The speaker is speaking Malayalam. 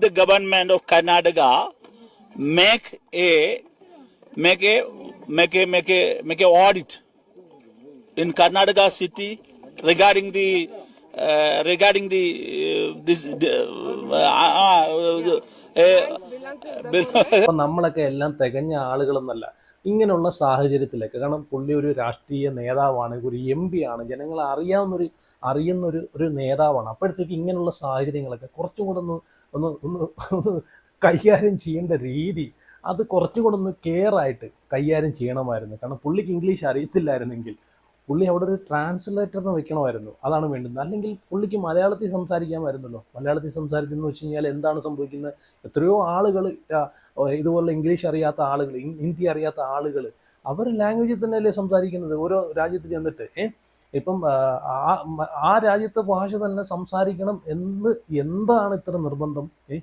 the government of Karnataka make a make a make a make a make a audit in Karnataka city regarding the uh, regarding the uh, this uh, uh, uh, uh, നമ്മളൊക്കെ എല്ലാം തികഞ്ഞ ആളുകളെന്നല്ല ഇങ്ങനെയുള്ള സാഹചര്യത്തിലേക്ക്. കാരണം പുള്ളി ഒരു രാഷ്ട്രീയ നേതാവാണ് ഒരു എം പി ആണ്. ജനങ്ങളെ അറിയാവുന്നൊരു അറിയുന്നൊരു ഒരു നേതാവാണ്. അപ്പോഴത്തേക്ക് ഇങ്ങനെയുള്ള സാഹചര്യങ്ങളൊക്കെ കുറച്ചും കൂടെ ഒന്ന് ഒന്ന് ഒന്ന് കൈകാര്യം ചെയ്യേണ്ട രീതി അത് കുറച്ചും കൂടെ ഒന്ന് കെയർ ആയിട്ട് കൈകാര്യം ചെയ്യണമായിരുന്നു. കാരണം പുള്ളിക്ക് ഇംഗ്ലീഷ് അറിയത്തില്ലായിരുന്നെങ്കിൽ പുള്ളി അവിടെ ഒരു ട്രാൻസ്ലേറ്ററിന് വെക്കണമായിരുന്നു. അതാണ് വേണ്ടത് അല്ലെങ്കിൽ പുള്ളിക്ക് മലയാളത്തിൽ സംസാരിക്കാൻ സംസാരിക്കാമായിരുന്നല്ലോ മലയാളത്തിൽ സംസാരിച്ചെന്ന് വെച്ച് കഴിഞ്ഞാൽ എന്താണ് സംഭവിക്കുന്നത്? എത്രയോ ആളുകൾ ഇതുപോലെ ഇംഗ്ലീഷ് അറിയാത്ത ആളുകൾ ഹിന്ദി അറിയാത്ത ആളുകൾ അവർ ലാംഗ്വേജിൽ തന്നെയല്ലേ സംസാരിക്കുന്നത്? ഓരോ രാജ്യത്ത് ചെന്നിട്ട് ഏഹ് ഇപ്പം ആ, രാജ്യത്തെ ഭാഷ തന്നെ സംസാരിക്കണം എന്ന് എന്താണ് ഇത്ര നിർബന്ധം? ഏ?